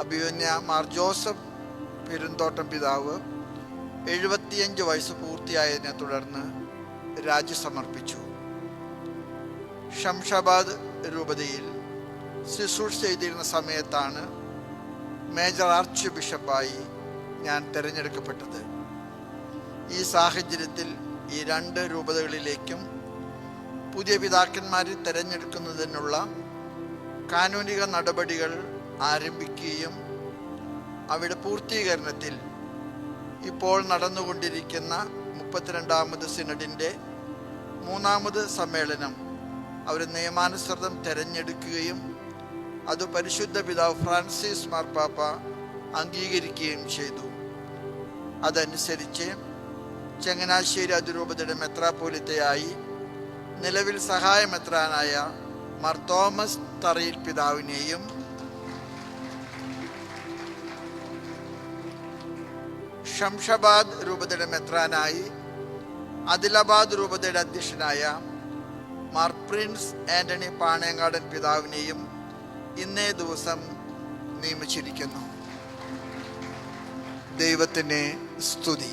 അഭിമന്യ Mar Joseph Perumthottam പിതാവ് എഴുപത്തിയഞ്ച് വയസ്സ് പൂർത്തിയായതിനെ തുടർന്ന് രാജി സമർപ്പിച്ചു ഷംഷാബാദ് രൂപതയിൽ ശുശ്രൂഷ ചെയ്തിരുന്ന സമയത്താണ് മേജർ ആർച്ച് ബിഷപ്പായി ഞാൻ തിരഞ്ഞെടുക്കപ്പെട്ടത്. ഈ സാഹചര്യത്തിൽ ഈ രണ്ട് രൂപതകളിലേക്കും പുതിയ പിതാക്കന്മാരെ തിരഞ്ഞെടുക്കുന്നതിനുള്ള കാനൂനിക നടപടികൾ ആരംഭിക്കുകയും അവിടെ പൂർത്തീകരണത്തിൽ ഇപ്പോൾ നടന്നുകൊണ്ടിരിക്കുന്ന മുപ്പത്തിരണ്ടാമത് സിനഡിന്റെ മൂന്നാമത് സമ്മേളനം അവർ നിയമാനുസൃതം തിരഞ്ഞെടുക്കുകയും അത് പരിശുദ്ധ പിതാവ് ഫ്രാൻസിസ് മാർപ്പാപ്പ അംഗീകരിക്കുകയും ചെയ്തു. അതനുസരിച്ച് ചങ്ങനാശ്ശേരി അതിരൂപതയുടെ മെത്രാപ്പോലിത്തയായി നിലവിൽ സഹായമെത്രാനായ മാർ തോമസ് തറയിൽ പിതാവിനെയും ഷംഷാബാദ് രൂപതയുടെ മെത്രാനായി ആദിലാബാദ് രൂപതയുടെ അധ്യക്ഷനായ മാർ പ്രിൻസ് ആന്റണി പാണയങ്കാടൻ പിതാവിനെയും ഇന്നേ ദിവസം നിയമിച്ചിരിക്കുന്നു. ദൈവത്തിന് സ്തുതി.